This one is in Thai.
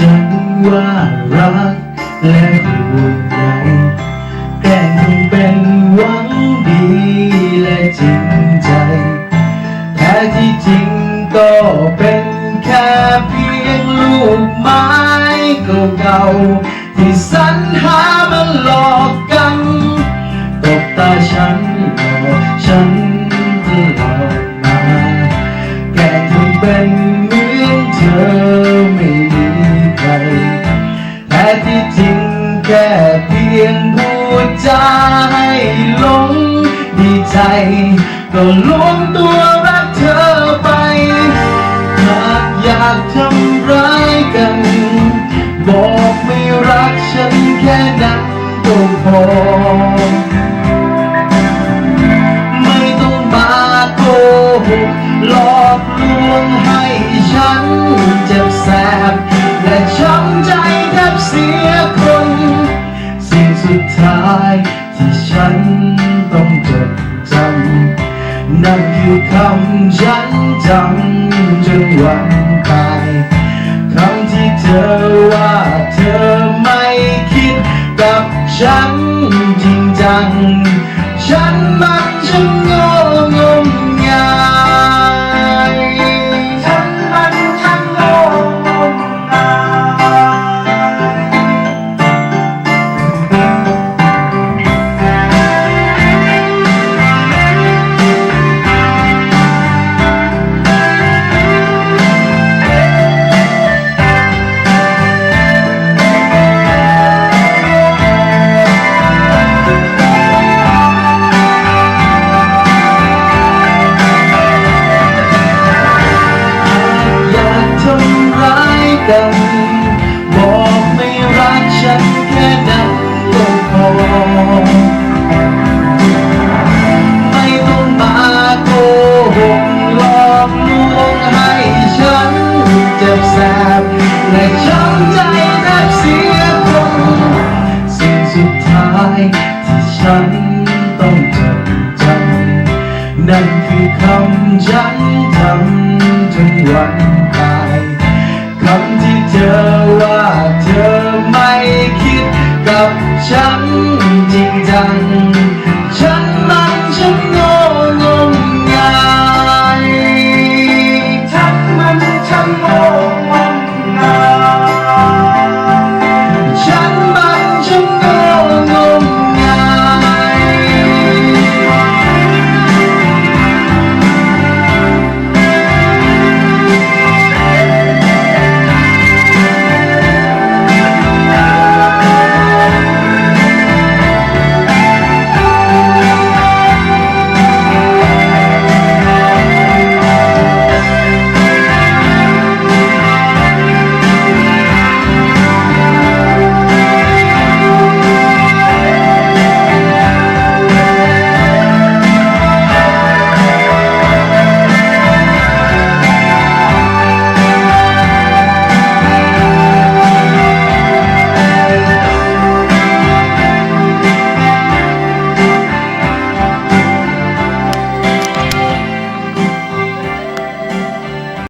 ฉันว่ารักและห่วงใยแกล้งเป็นหวังดีและจริงใจ แท้ที่จริงก็เป็นแค่เพียงลูกไม้เก่าๆที่สรรหามาหลอกกันตบตาฉัน แค่เพียงพูดจาให้หลงดีใจ ก็ลวงตัวรักเธอไป หากอยากทำร้ายกัน บอกไม่รักฉันแค่นั้นก็พอ ไม่ต้องมาโกหกหลอกลวงให้ฉันเจ็บแสบและช้ำใจแทบเสีย สุดท้ายที่ฉันต้องจดจำนั่นคือคำฉันจำจนวันตายคำที่เธอว่าเธอไม่คิดกับฉันจริงจัง ฉันมันช่างงง สุดท้ายที่ฉันต้องจดจำนั่นคือคำฉันทำจนวันตายคำที่เธอว่าเธอไม่คิดกับฉันจริงจังฉัน